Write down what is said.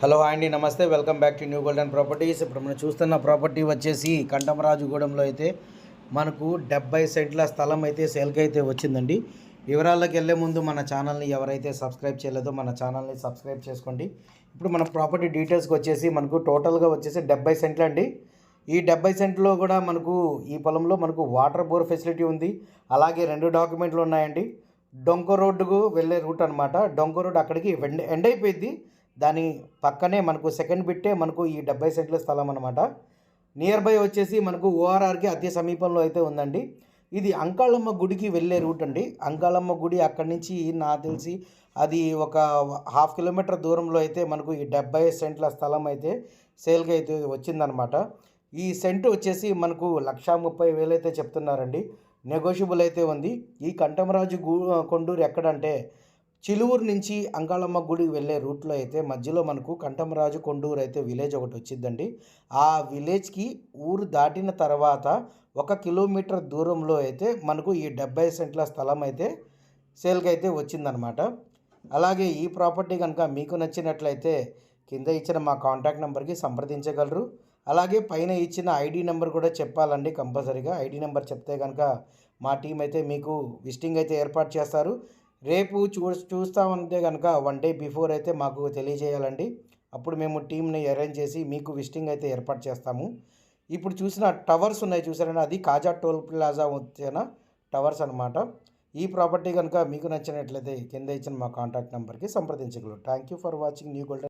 Hello అండి నమస్తే. Welcome back to new golden properties. ఇప్పుడు మనం చూస్తున్న ప్రాపర్టీ వచ్చేసి కంటమరాజుగూడెంలో అయితే మనకు డెబ్బై సెంట్ల స్థలం అయితే సేల్కి అయితే వచ్చిందండి. వివరాల్లోకి వెళ్ళే ముందు మన ఛానల్ని ఎవరైతే సబ్స్క్రైబ్ చేయలేదో మన ఛానల్ని సబ్స్క్రైబ్ చేసుకోండి. ఇప్పుడు మన ప్రాపర్టీ డీటెయిల్స్కి వచ్చేసి మనకు టోటల్గా వచ్చేసి డెబ్బై సెంట్లు అండి. ఈ డెబ్బై సెంట్లో కూడా మనకు ఈ పొలంలో మనకు వాటర్ బోర్ ఫెసిలిటీ ఉంది. అలాగే రెండు డాక్యుమెంట్లు ఉన్నాయండి. డొంక రోడ్డుకు వెళ్ళే రూట్ అనమాట డొంక రోడ్ అక్కడికి ఎండ్ ఎండ్ అయిపోయింది దాని పక్కనే మనకు సెకండ్ బిట్టే మనకు ఈ డెబ్బై సెంట్ల స్థలం అనమాట నియర్ బై వచ్చేసి మనకు ఓఆర్ఆర్కి అతి సమీపంలో అయితే ఉందండి. ఇది అంకాళమ్మ గుడికి వెళ్ళే రూట్ అండి. అంకాళమ్మ గుడి అక్కడి నుంచి నాకు తెలిసి అది ఒక హాఫ్ కిలోమీటర్ దూరంలో అయితే మనకు ఈ డెబ్బై సెంట్ల స్థలం అయితే సేల్కి అయితే వచ్చిందనమాట ఈ సెంట్ వచ్చేసి మనకు లక్షా ముప్పై వేలు అయితే చెప్తున్నారండి. నెగోషియబుల్ అయితే ఉంది. ఈ కంఠమరాజు గూ కొండూరు ఎక్కడంటే చిలువురు నుంచి అంకాళమ్మ గుడికి వెళ్ళే రూట్లో అయితే మధ్యలో మనకు కంఠమరాజు కొండూరు అయితే విలేజ్ ఒకటి వచ్చిందండి. ఆ విలేజ్కి ఊరు దాటిన తర్వాత ఒక కిలోమీటర్ దూరంలో అయితే మనకు ఈ డెబ్బై సెంట్ల స్థలం అయితే సేల్కి అయితే వచ్చిందనమాట. అలాగే ఈ ప్రాపర్టీ కనుక మీకు నచ్చినట్లయితే కింద ఇచ్చిన మా కాంటాక్ట్ నెంబర్కి సంప్రదించగలరు. అలాగే పైన ఇచ్చిన ఐడి నెంబర్ కూడా చెప్పాలండి కంపల్సరీగా. ఐడి నెంబర్ చెప్తే కనుక మా టీం అయితే మీకు విజిటింగ్ అయితే ఏర్పాటు చేస్తారు. రేపు చూ చూస్తామంటే కనుక వన్ డే బిఫోర్ అయితే మాకు తెలియజేయాలండి. అప్పుడు మేము టీంని అరేంజ్ చేసి మీకు విజిటింగ్ అయితే ఏర్పాటు చేస్తాము. ఇప్పుడు చూసిన టవర్స్ ఉన్నాయి చూసారండి. అది కాజా టోల్ ప్లాజా వచ్చిన? టవర్స్ అనమాట ఈ ప్రాపర్టీ కనుక మీకు నచ్చినట్లయితే కింద ఇచ్చిన మా కాంటాక్ట్ నెంబర్కి సంప్రదించగలరు. Thank you for watching new golden